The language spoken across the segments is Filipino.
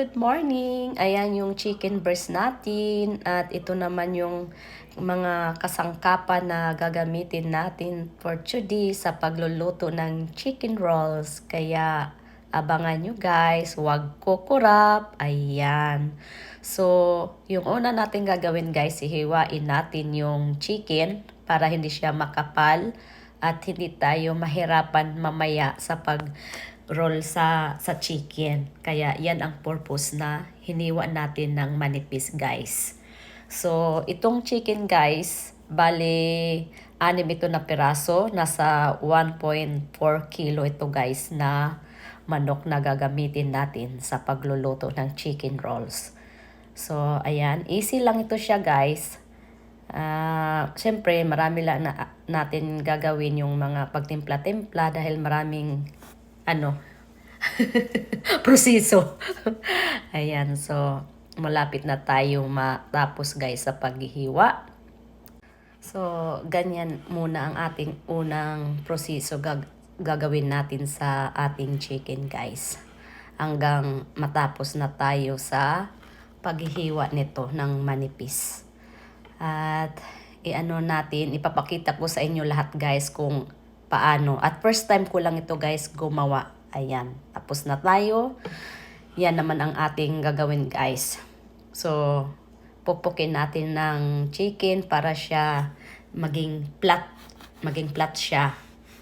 good morning! Ayan yung chicken breast natin at ito naman yung mga kasangkapan na gagamitin natin for today sa pagluluto ng chicken rolls. Kaya abangan nyo guys, huwag kukurap. Ayan. So, yung una natin gagawin guys, ihiwain natin yung chicken para hindi siya makapal at hindi tayo mahirapan mamaya sa pag roll sa sa chicken. Kaya yan ang purpose na hiniwa natin ng manipis guys. So, itong chicken guys, bali anim ito na piraso, nasa 1.4 kilo ito guys na manok na gagamitin natin sa pagluluto ng chicken rolls. So, ayan, easy lang ito siya guys. Ah, Siyempre, marami lang na, natin gagawin yung mga pagtimpla-timpla dahil maraming ano, proseso. Ayan, so malapit na tayo matapos guys sa paghihiwa. So, ganyan muna ang ating unang proseso gag gagawin natin sa ating chicken guys. Hanggang matapos na tayo sa paghihiwa nito ng manipis. At iano natin, ipapakita ko sa inyo lahat guys kung paano. At first time ko lang ito guys gumawa. Ayan, tapos na tayo. Yan naman ang ating gagawin guys. So, pupukin natin ng chicken para siya maging flat. Maging flat siya.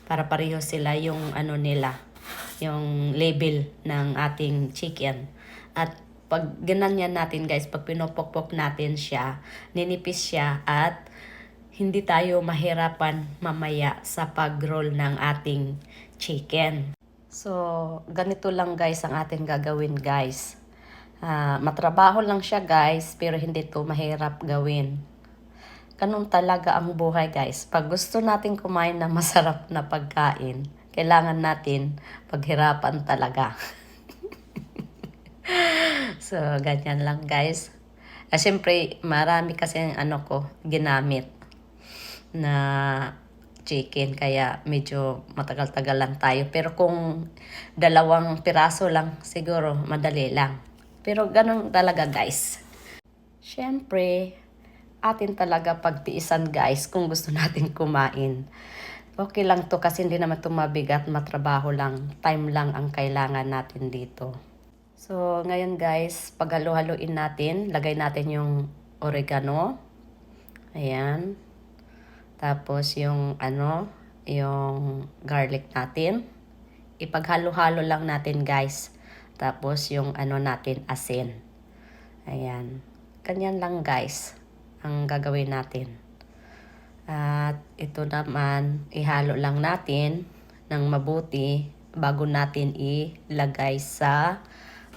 Para pareho sila yung ano nila. Yung label ng ating chicken. At pag ganyan natin guys, pag pinopokpok natin siya, ninipis siya at hindi tayo mahirapan mamaya sa pag-roll ng ating chicken. So, ganito lang guys ang ating gagawin guys. Ah, matrabaho lang siya guys, pero hindi to mahirap gawin. Ganun talaga ang buhay guys. Pag gusto natin kumain na masarap na pagkain, kailangan natin paghirapan talaga. so, ganyan lang guys. Ah, Siyempre, marami kasi ang ano ko, ginamit na chicken kaya medyo matagal-tagal lang tayo. Pero kung dalawang piraso lang siguro madali lang. Pero ganun talaga guys. Syempre atin talaga pagtiisan guys kung gusto natin kumain. Okay lang to kasi hindi naman to mabigat matrabaho lang. Time lang ang kailangan natin dito. So ngayon guys paghalo-haloin natin lagay natin yung oregano. Ayan tapos yung ano, yung garlic natin. Ipaghalo-halo lang natin guys. Tapos yung ano natin, asin. Ayan. Ganyan lang guys ang gagawin natin. At ito naman, ihalo lang natin ng mabuti bago natin ilagay sa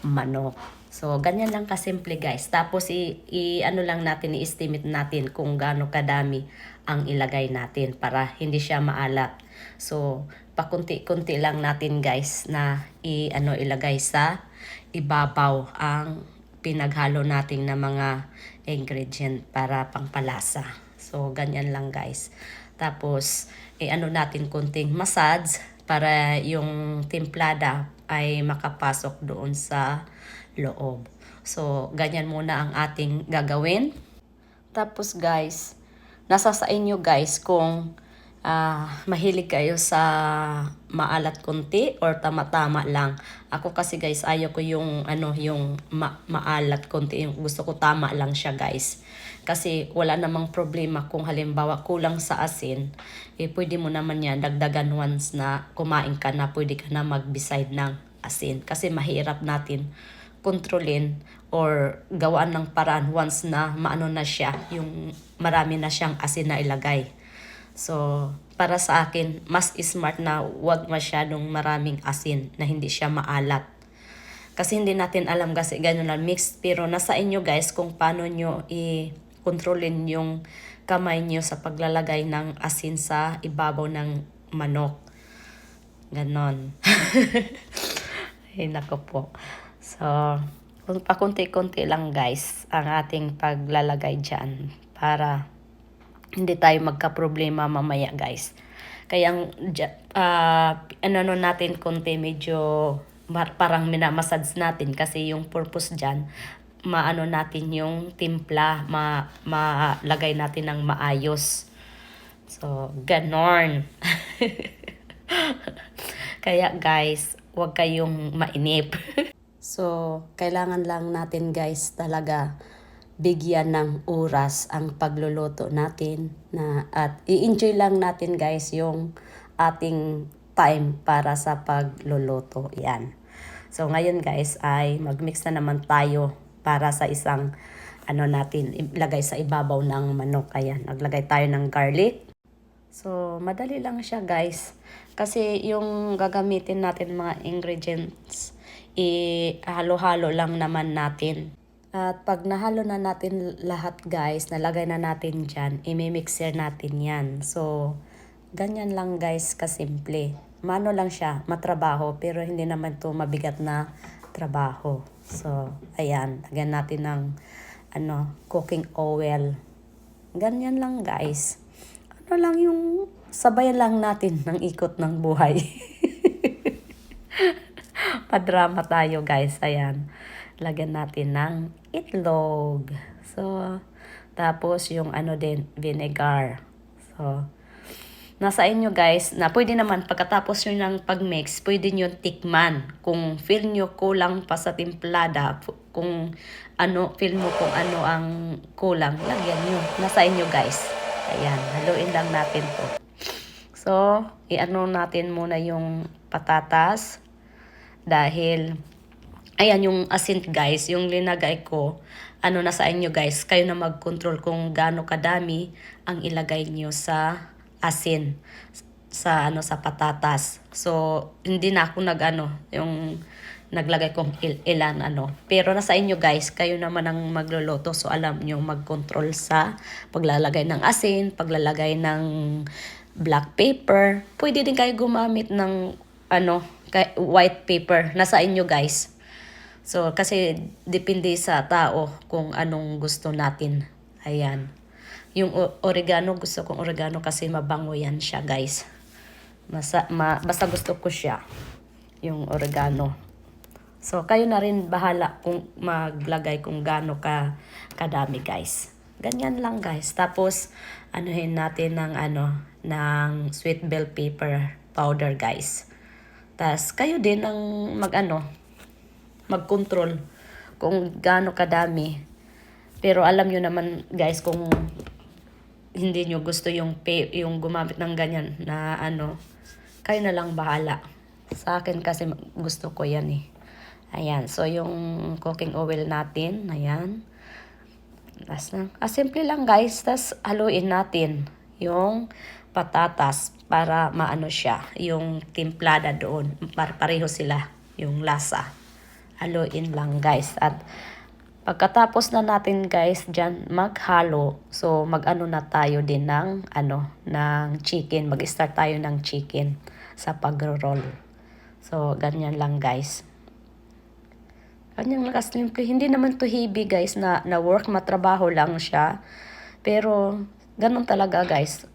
manok. So, ganyan lang kasimple guys. Tapos, i, i ano lang natin, i-estimate natin kung gaano kadami ang ilagay natin para hindi siya maalat. So, pakunti-kunti lang natin guys na i ano ilagay sa ibabaw ang pinaghalo natin na mga ingredient para pangpalasa. So, ganyan lang guys. Tapos, i-ano natin kunting massage para yung timplada ay makapasok doon sa loob. So, ganyan muna ang ating gagawin. Tapos guys, nasa sa inyo guys kung ah, mahilig kayo sa maalat konti or tama-tama lang. Ako kasi guys, ayaw ko yung ano, yung ma- maalat konti. Yung gusto ko tama lang siya guys. Kasi wala namang problema kung halimbawa kulang sa asin, eh pwede mo naman yan dagdagan once na kumain ka na, pwede ka na mag-beside ng asin. Kasi mahirap natin kontrolin or gawaan ng paraan once na maano na siya, yung marami na siyang asin na ilagay. So, para sa akin, mas smart na wag masyadong maraming asin na hindi siya maalat. Kasi hindi natin alam kasi ganyan lang mix. Pero nasa inyo guys kung paano nyo i-kontrolin yung kamay nyo sa paglalagay ng asin sa ibabaw ng manok. Ganon. Ay, nako po. So, pakunti-kunti lang guys ang ating paglalagay dyan para hindi tayo magka-problema mamaya guys. Kaya ang ah, ano no natin konti medyo parang minamassage natin kasi yung purpose dyan, maano natin yung timpla, ma malagay natin ng maayos. So, ganon. Kaya guys, huwag kayong mainip. so, kailangan lang natin guys talaga bigyan ng oras ang pagluluto natin na at i-enjoy lang natin guys yung ating time para sa pagluluto. Yan. So ngayon guys ay magmix na naman tayo para sa isang ano natin ilagay sa ibabaw ng manok. Ayan, naglagay tayo ng garlic. So madali lang siya guys. Kasi yung gagamitin natin mga ingredients i-halo-halo lang naman natin. At pag nahalo na natin lahat guys, nalagay na natin dyan, imimixer natin yan. So, ganyan lang guys kasimple. Mano lang siya, matrabaho, pero hindi naman to mabigat na trabaho. So, ayan, lagyan natin ng ano, cooking oil. Ganyan lang guys. Ano lang yung sabayan lang natin ng ikot ng buhay. Padrama tayo guys, ayan lagyan natin ng itlog. So, tapos yung ano din, vinegar. So, nasa inyo guys, na pwede naman pagkatapos nyo ng pagmix, pwede nyo tikman. Kung feel nyo kulang pa sa timplada, kung ano, feel mo kung ano ang kulang, lagyan nyo. Nasa inyo guys. Ayan, haluin lang natin to. So, i-ano natin muna yung patatas dahil Ayan yung asin guys, yung linagay ko. Ano na sa inyo guys, kayo na mag-control kung gaano kadami ang ilagay niyo sa asin sa ano sa patatas. So hindi na ako nag-ano, yung naglagay kong il ilan ano. Pero nasa inyo guys, kayo naman ang magluluto so alam niyo mag-control sa paglalagay ng asin, paglalagay ng black paper. Pwede din kayo gumamit ng ano, white paper. Nasa inyo guys. So, kasi depende sa tao kung anong gusto natin. Ayan. Yung oregano, gusto kong oregano kasi mabango yan siya, guys. Masa, ma, basta gusto ko siya. Yung oregano. So, kayo na rin bahala kung maglagay kung gaano ka kadami, guys. Ganyan lang, guys. Tapos, anuhin natin ng ano, ng sweet bell pepper powder, guys. Tapos, kayo din ang mag-ano, mag-control kung gaano kadami. Pero alam nyo naman guys kung hindi nyo gusto yung pay, yung gumamit ng ganyan na ano, kayo na lang bahala. Sa akin kasi gusto ko yan eh. Ayan, so yung cooking oil natin, ayan. Tas na. Ah, simple lang guys, tas haluin natin yung patatas para maano siya, yung timplada doon. Para pareho sila yung lasa haluin lang guys. At pagkatapos na natin guys dyan maghalo, so mag-ano na tayo din ng, ano, ng chicken. Mag-start tayo ng chicken sa pag-roll. So, ganyan lang guys. Ganyan lang kasimple. Hindi naman to heavy guys na, na work, matrabaho lang siya. Pero, ganun talaga guys.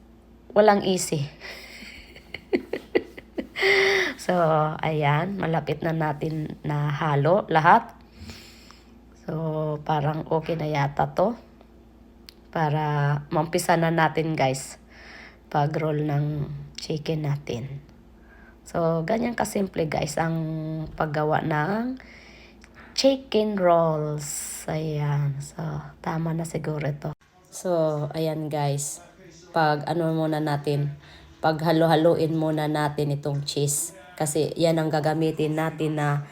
Walang easy. So, ayan, malapit na natin na halo lahat. So, parang okay na yata to. Para maumpisa na natin guys pag-roll ng chicken natin. So, ganyan kasimple guys ang paggawa ng chicken rolls. Ayan. So, tama na siguro ito. So, ayan guys. Pag ano muna natin, pag halo-haloin muna natin itong cheese. Kasi yan ang gagamitin natin na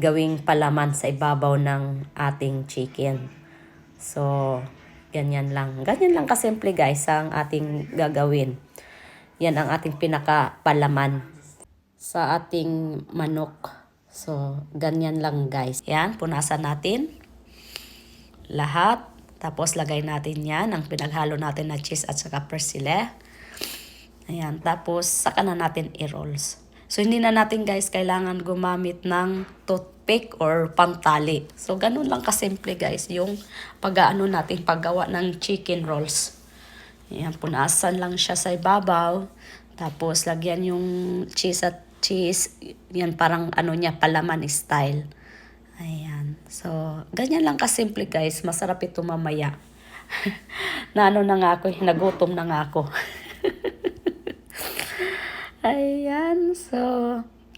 gawing palaman sa ibabaw ng ating chicken. So, ganyan lang. Ganyan lang kasimple guys ang ating gagawin. Yan ang ating pinaka-palaman sa ating manok. So, ganyan lang guys. Yan, punasan natin lahat. Tapos lagay natin yan, ang pinaghalo natin na cheese at saka persile. Ayan, tapos saka na natin i-rolls. So, hindi na natin guys kailangan gumamit ng toothpick or pantali. So, ganun lang kasimple guys yung pag-ano natin paggawa ng chicken rolls. Ayan, punasan lang siya sa ibabaw. Tapos, lagyan yung cheese at cheese. Yan parang ano niya, palaman style. Ayan. So, ganyan lang kasimple guys. Masarap ito mamaya. na ano na nga ako, eh, nagutom na nga ako. Ayan, so,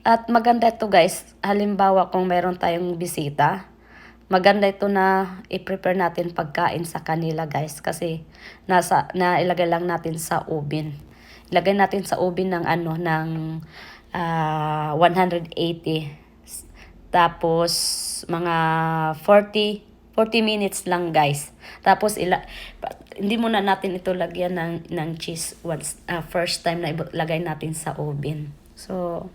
at maganda ito guys, halimbawa kung meron tayong bisita, maganda ito na i-prepare natin pagkain sa kanila guys kasi nasa na ilagay lang natin sa oven. Ilagay natin sa oven ng ano ng ah, 180 tapos mga 40 40 minutes lang guys. Tapos ila hindi muna natin ito lagyan ng ng cheese once ah, first time na ilagay natin sa oven. So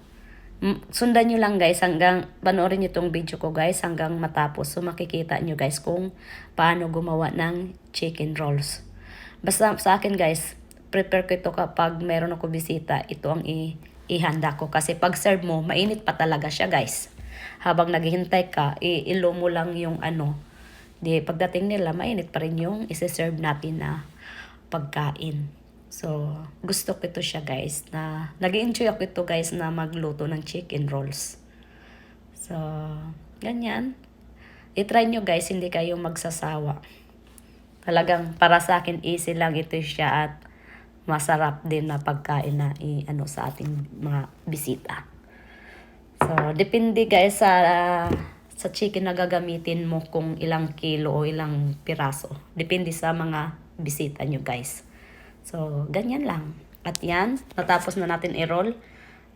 sundan nyo lang guys hanggang panoorin nyo tong video ko guys hanggang matapos. So makikita nyo guys kung paano gumawa ng chicken rolls. Basta sa akin guys, prepare ko ito kapag meron ako bisita. Ito ang ihanda ko kasi pag serve mo, mainit pa talaga siya guys. Habang naghihintay ka, i- ilo mo lang yung ano, Di pagdating nila, mainit pa rin yung isi-serve natin na pagkain. So, gusto ko ito siya guys na nag-enjoy ako ito guys na magluto ng chicken rolls. So, ganyan. I-try nyo guys, hindi kayo magsasawa. Talagang para sa akin easy lang ito siya at masarap din na pagkain na i ano sa ating mga bisita. So, depende guys sa sa chicken na gagamitin mo kung ilang kilo o ilang piraso. Depende sa mga bisita nyo guys. So, ganyan lang. At yan, natapos na natin i-roll.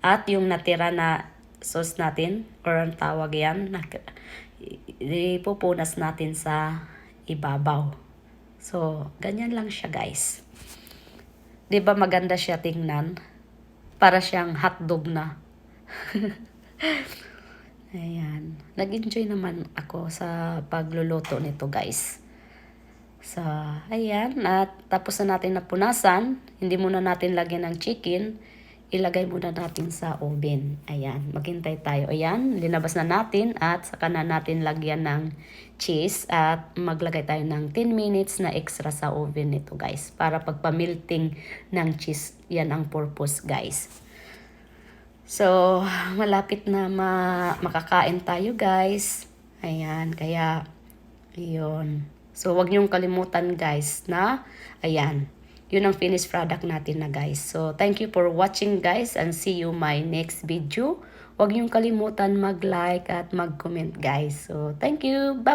At yung natira na sauce natin, or ang tawag yan, ipupunas natin sa ibabaw. So, ganyan lang siya guys. 'Di ba maganda siya tingnan? Para siyang hotdog na. Ayan. Nag-enjoy naman ako sa pagluluto nito, guys. So, ayan. At tapos na natin napunasan. Hindi muna natin lagyan ng chicken. Ilagay muna natin sa oven. Ayan. Maghintay tayo. Ayan. Linabas na natin. At saka na natin lagyan ng cheese. At maglagay tayo ng 10 minutes na extra sa oven nito, guys. Para pagpamilting ng cheese. Yan ang purpose, guys. So, malapit na ma makakain tayo, guys. Ayan, kaya, yun. So, wag niyong kalimutan, guys, na, ayan, yun ang finished product natin na, guys. So, thank you for watching, guys, and see you my next video. Wag niyong kalimutan mag-like at mag-comment, guys. So, thank you. Bye!